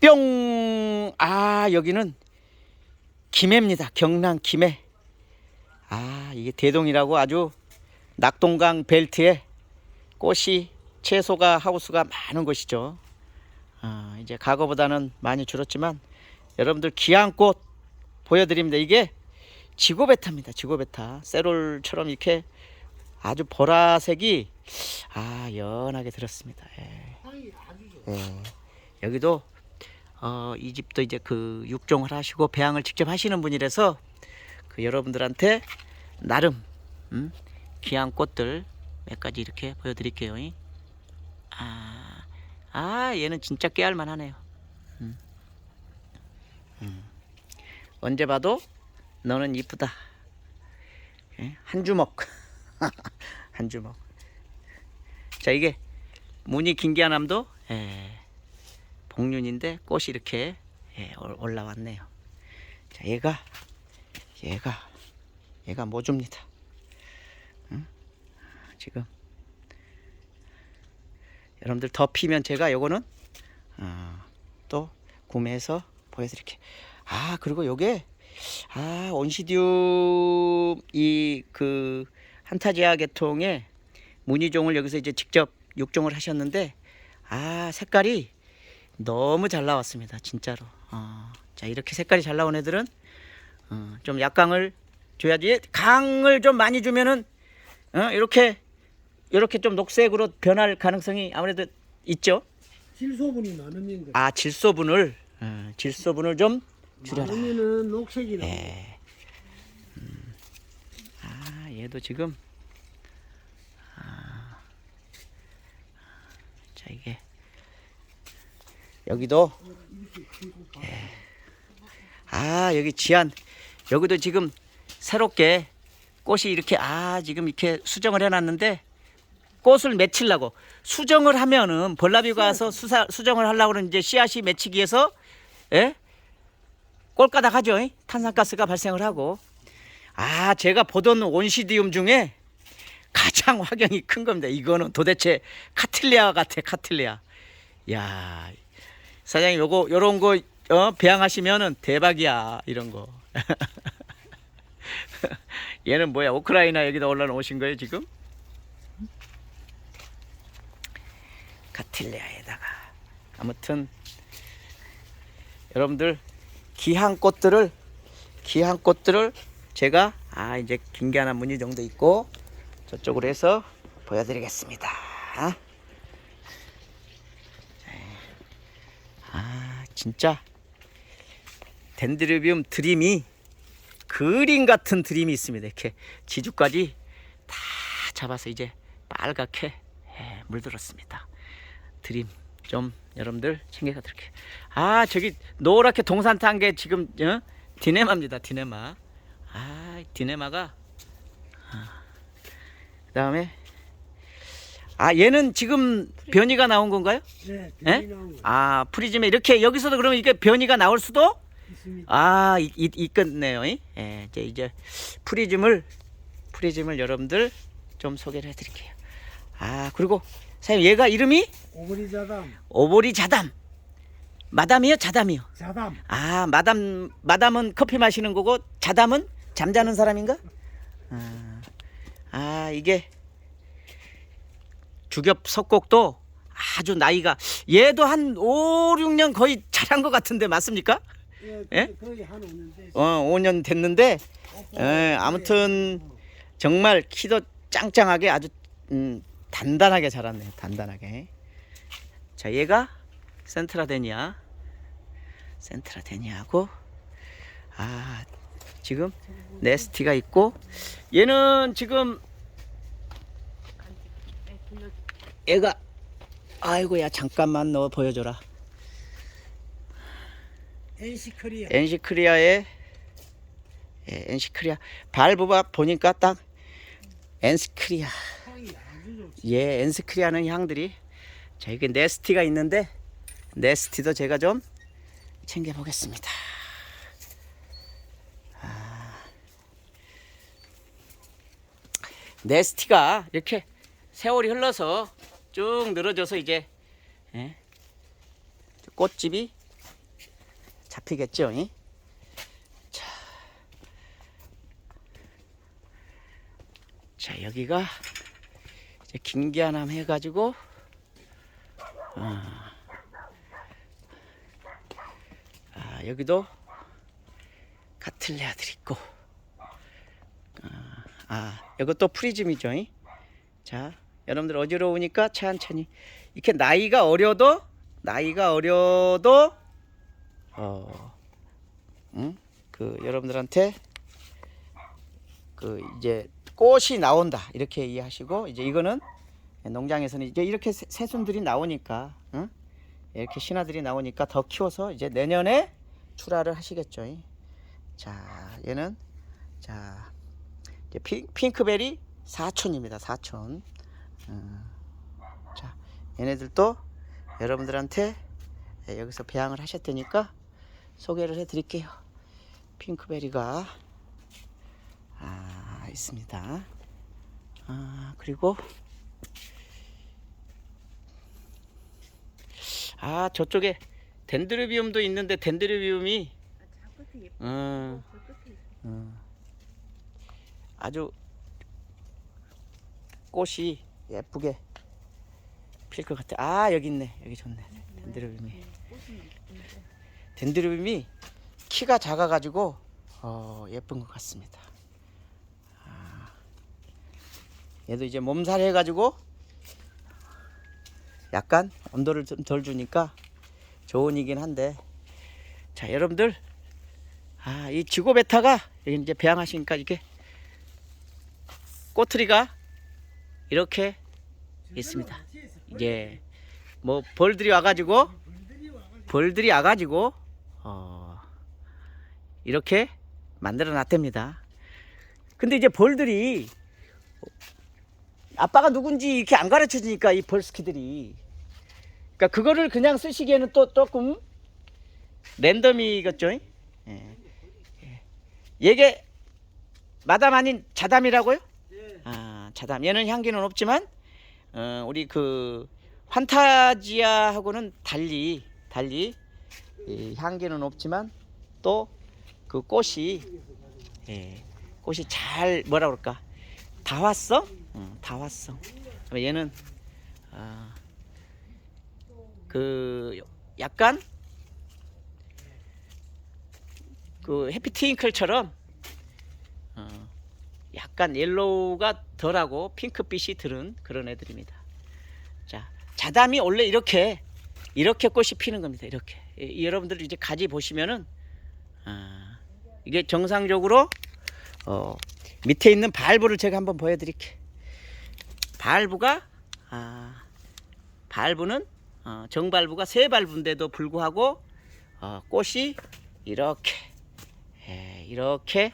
뿅! 아, 여기는 김해입니다. 경남 김해. 아, 이게 대동이라고 아주 낙동강 벨트에 꽃이 채소가 하우스가 많은 곳이죠. 아, 이제 과거보다는 많이 줄었지만 여러분들 귀한 꽃 보여드립니다. 이게 지고베타입니다. 지고베타. 세롤처럼 이렇게 아주 보라색이 아 연하게 들었습니다. 예. 예. 여기도 어, 이 집도 이제 그 육종을 하시고 배양을 직접 하시는 분이라서 그 여러분들한테 나름 음, 귀한 꽃들 몇 가지 이렇게 보여드릴게요. 이. 아, 아 얘는 진짜 깨알만 하네요. 음. 음. 언제 봐도 너는 이쁘다. 예? 한 주먹. 한 주먹. 자 이게 무늬 긴기아남도 예, 복륜인데 꽃이 이렇게 예, 올- 올라왔네요. 자 얘가 얘가 얘가 모주입니다. 응? 지금 여러분들 더 피면 제가 요거는 어, 또 구매해서 보여드릴게요. 아 그리고 요게 아 온시디움 이 그 한타지아 계통의 무늬종을 여기서 이제 직접 육종을 하셨는데 아 색깔이 너무 잘 나왔습니다 진짜로 어, 자 이렇게 색깔이 잘 나온 애들은 어, 좀 약강을 줘야지 강을 좀 많이 주면은 어, 이렇게 이렇게 좀 녹색으로 변할 가능성이 아무래도 있죠 질소분이 많으면. 아 질소분을 어, 질소분을 좀 줄여라 많으면은 녹색이 나고. 예. 음. 아, 얘도 지금 아, 자 이게 여기도 예. 아 여기 지안 여기도 지금 새롭게 꽃이 이렇게 아 지금 이렇게 수정을 해놨는데 꽃을 맺히려고 수정을 하면은 벌나비가 와서 수사, 수정을 하려고 그러는 이제 씨앗이 맺히기 위해서 예? 꼴까닥 하죠. 이? 탄산가스가 발생을 하고. 아, 제가 보던 온시디움 중에 가장 확연히 큰 겁니다. 이거는 도대체 카틸리아 같아, 카틸리아. 야, 사장님 요거 요런 거 어, 배양하시면은 대박이야. 이런 거. 얘는 뭐야? 우크라이나 여기다 올라오신 거예요, 지금? 카틸리아에다가 아무튼 여러분들 귀한 꽃들을 귀한 꽃들을 제가 아 이제 긴 게 하나 무늬 정도 있고 저쪽으로 해서 보여드리겠습니다. 진짜 덴드리비움 드림이 그림 같은 드림이 있습니다. 이렇게 지주까지 다 잡아서 이제 빨갛게 예, 물들었습니다. 드림 좀 여러분들 챙겨가 드릴게요. 아 저기 노랗게 동산 탄 게 지금 어? 디네마입니다. 디네마. 아 디네마가 아, 그 다음에 아 얘는 지금 변이가 나온 건가요? 네, 예? 아 프리즘에 이렇게 여기서도 그러면 이게 변이가 나올 수도 있습니다. 아 이, 이, 있겠네요. 이? 예, 이제 이제 프리즘을 프리즘을 여러분들 좀 소개를 해드릴게요. 아 그리고 사장님 얘가 이름이 오그리 자담, 오보리 자담. 마담이요, 자담이요. 자담. 아, 마담 마담은 커피 마시는 거고 자담은 잠자는 사람인가? 아, 아 이게 주겹 석곡도 아주 나이가 얘도 한 5, 6년 거의 자란 것 같은데 맞습니까? 예, 예? 거의 한 5년 됐 어, 5년 됐는데 예, 아무튼 정말 키도 짱짱하게 아주 음, 단단하게 자랐네요. 단단하게. 자, 얘가 센트라데니아. 센트라데니아고 아, 지금 네스티가 있고 얘는 지금 얘가 아이고야 잠깐만 너 보여줘라. 엔시크리아. 엔시크리아의 예, 엔시크리아 발부바 보니까 딱 아주 좋습니다. 예 엔스크리아는 향들이 자 이게 네스티가 있는데 네스티도 제가 좀 챙겨 보겠습니다. 아, 네스티가 이렇게 세월이 흘러서 쭉 늘어져서 이제 예, 꽃집이 잡히겠죠? 이? 자, 자 여기가 이제 김기한함 해가지고 어. 아 여기도 카틀레아들 있고 아, 아 이것도 프리즘이죠. 이? 자 여러분들 어지러우니까 천천히 이렇게 나이가 어려도 나이가 어려도 어, 응? 그 여러분들한테 그 이제 꽃이 나온다 이렇게 이해하시고 이제 이거는 농장에서는 이제 이렇게 새- 새순들이 나오니까 응? 이렇게 신화들이 나오니까 더 키워서 이제 내년에 출하를 하시겠죠. 이. 자 얘는 자 핑크베리 사촌입니다. 사촌. 음, 자 얘네들도 여러분들한테 예, 여기서 배양을 하셨다니까 소개를 해드릴게요. 핑크베리가 아 있습니다. 아 그리고 아 저쪽에 덴드르비움도 있는데 덴드르비움이. 음, 아주 꽃이 예쁘게 필 것 같아. 아 여기 있네. 여기 좋네. 예쁜데. 덴드르빔이 키가 작아가지고 어, 예쁜 것 같습니다. 아, 얘도 이제 몸살 해가지고 약간 온도를 좀 덜 주니까 좋은 이긴 한데 자 여러분들 아 이 지고베타가 이제 배양하시니까 이게 꼬투리가 이렇게 있습니다. 이제 뭐 벌들이 와가지고 벌들이 와가지고 어, 이렇게 만들어 놨답니다. 근데 이제 벌들이 아빠가 누군지 이렇게 안 가르쳐 주니까 이 벌스키들이 그러니까 그거를 그냥 쓰시기에는 또 조금 랜덤이겠죠. 예. 예. 얘게 마담 아닌 자담이라고요? 자담. 얘는 향기는 없지만 어, 우리 그 판타지아하고는 달리 달리 이 향기는 없지만 또 그 꽃이 예, 꽃이 잘 뭐라 그럴까 다화성, 응, 다화성. 얘는 아, 그 약간 그 해피트윙클처럼 어, 약간 옐로우가 덜하고 핑크빛이 들은 그런 애들입니다. 자, 자담이 원래 이렇게 이렇게 꽃이 피는 겁니다. 이렇게 이- 여러분들 이제 가지 보시면은 아, 이게 정상적으로 어, 밑에 있는 발부를 제가 한번 보여드릴게. 발부가 아, 발부는 어, 정발부가 세 발부인데도 불구하고 어, 꽃이 이렇게 예, 이렇게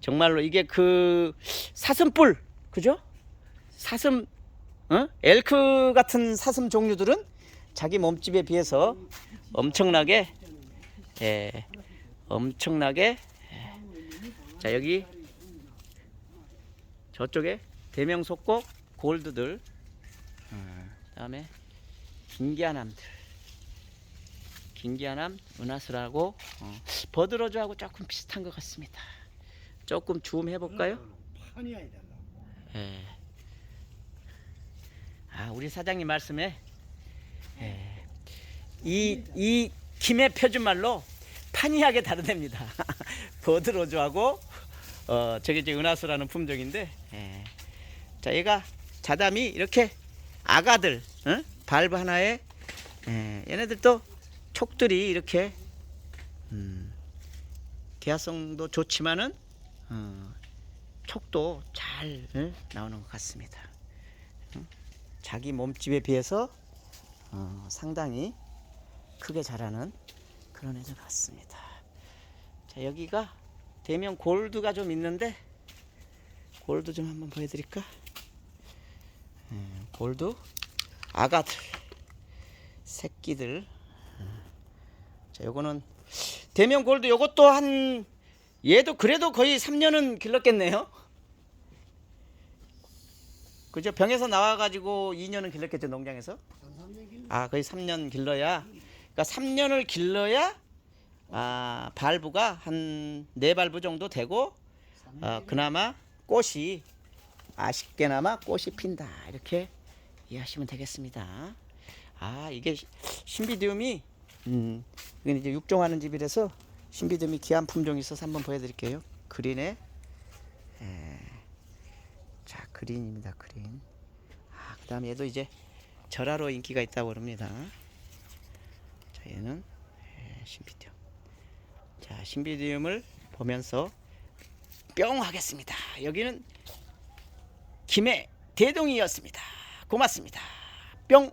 정말로 이게 그 사슴뿔 그죠? 사슴 어? 엘크 같은 사슴 종류들은 자기 몸집에 비해서 엄청나게 예, 엄청나게 예. 자 여기 저쪽에 대명 속곡 골드들 어, 그다음에 긴기아남들 긴기아남 은하수라고 어, 버드러즈하고 조금 비슷한 것 같습니다. 조금 줌 해볼까요? 아니다. 예. 아 우리 사장님 말씀에 예. 이, 이 김해 표준 말로 판이하게 다르답니다. 버드로즈하고 어 저게 이제 은하수라는 품종인데 예. 자 얘가 자담이 이렇게 아가들 어? 발브 하나에 예. 얘네들도 촉들이 이렇게 음, 개화성도 좋지만은 어, 촉도 잘 어, 나오는 것 같습니다. 응? 자기 몸집에 비해서 어, 상당히 크게 자라는 그런 애들 같습니다. 자 여기가 대면 골드가 좀 있는데 골드 좀 한번 보여드릴까? 음, 골드 아가들 새끼들. 음. 자 요거는 대면 골드 요것도 한 얘도 그래도 거의 3년은 길렀겠네요. 그죠? 병에서 나와가지고 2년은 길렀겠죠 농장에서. 아 거의 3년 길러야. 그러니까 3년을 길러야 아, 발부가 한 네 발부 정도 되고 어, 그나마 꽃이 아쉽게나마 꽃이 핀다 이렇게 이해하시면 되겠습니다. 아 이게 시- 신비디움이 음 이건 이제 육종하는 집이라서 신비디움이 귀한 품종이 있어서 한번 보여드릴게요. 그린에 에, 자 그린입니다. 그린. 아 그 다음에 얘도 이제 절하로 인기가 있다고 그럽니다. 자 얘는 에, 신비디움. 자 신비디움을 보면서 뿅 하겠습니다. 여기는 김해 대동이었습니다. 고맙습니다. 뿅.